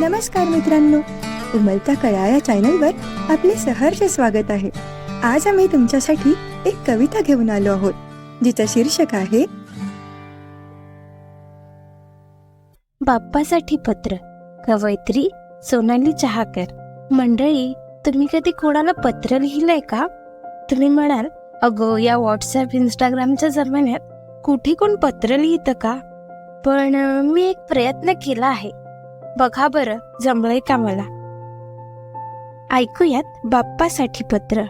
नमस्कार मित्रांनो उमलता कळा या चॅनलवर आपले सहर्ष स्वागत आहे. आज आम्ही तुमच्यासाठी एक कविता घेऊन आलो आहोत जिचं शीर्षक आहे बाप्पासाठी पत्र कवयित्री सोनाली चहाकर. मंडळी तुम्ही कधी कोणाला पत्र लिहिलंय का? तुम्ही म्हणाल अगो या व्हॉट्सअप इंस्टाग्रामच्या जमान्यात कुठे कोण पत्र लिहितं का? पण मी एक प्रयत्न केला आहे. बघा बरं जमलंय का मला? ऐकूयात बाप्पासाठी पत्र.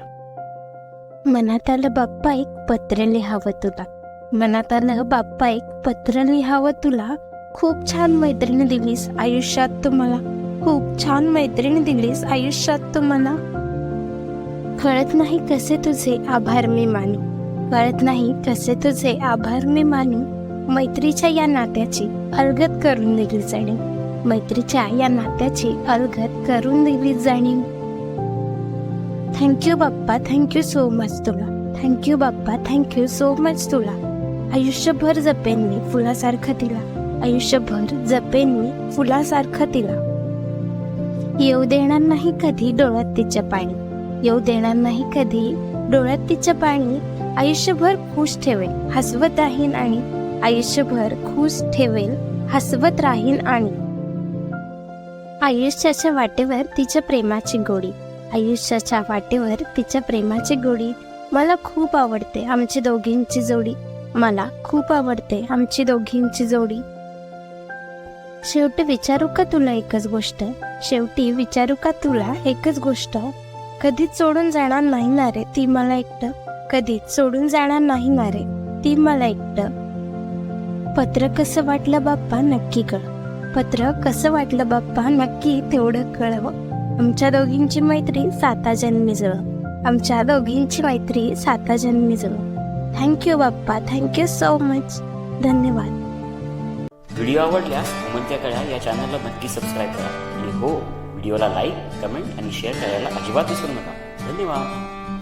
मनात आलं बाप्पा एक पत्र लिहावं तुला. मनात आलं बाप्पा एक पत्र लिहावं तुला. खूप छान मैत्रीण दिलीस आयुष्यात तुम्हाला. खूप छान मैत्रीण दिलीस आयुष्यात तुम्हाला. कळत नाही कसे तुझे आभार मी मानू. कळत नाही कसे तुझे आभार मी मानू. मैत्रीच्या या नात्याची अलगत करून दिली जाणे. मैत्रीच्या या नात्याची अलगद करून दिली जाणीव. Thank you Bappa. Thank you so much तुला. Thank you Bappa. Thank you so much तुला. आयुष्यभर जपेन मी फुलासारखं तिला. आयुष्यभर जपेन मी फुलासारखं तिला. येऊ देणार नाही कधी डोळ्यात तिच्या पाणी. येऊ देणार नाही कधी डोळ्यात तिच्या पाणी. आयुष्यभर खुश ठेवेल हसवत राहीन आणि आयुष्यभर खुश ठेवेल हसवत राहीन आणि आयुष्याच्या वाटेवर तिच्या प्रेमाची गोडी. आयुष्याच्या वाटेवर तिच्या प्रेमाची गोडी मला खूप आवडते आमची दोघींची जोडी. मला खूप आवडते आमची दोघींची जोडी. शेवटी विचारू का तुला एकच गोष्ट? शेवटी विचारू का तुला एकच गोष्ट? कधीच सोडून जाणार नाही ना रे ती मला एकटं? कधीच सोडून जाणार नाही ना रे ती मला एकटं? पत्र कसं वाटलं बाप्पा नक्की कळ. पत्र कसं वाटलं बाप्पा? नक्की तेवढं कळवं. आमच्या दोघींची मैत्री साता जन्मी जवळ. आमच्या दोघींची मैत्री साता जन्मी जवळ. Thank you Bappa. Thank you so much धन्यवाद. व्हिडिओ आवडल्यास उमंत्या कळ्या. या चॅनलला नक्की सबस्क्राईब करा. आणि हो व्हिडिओला लाईक कमेंट आणि शेअर करायला अजिबात विसरू नका. धन्यवाद.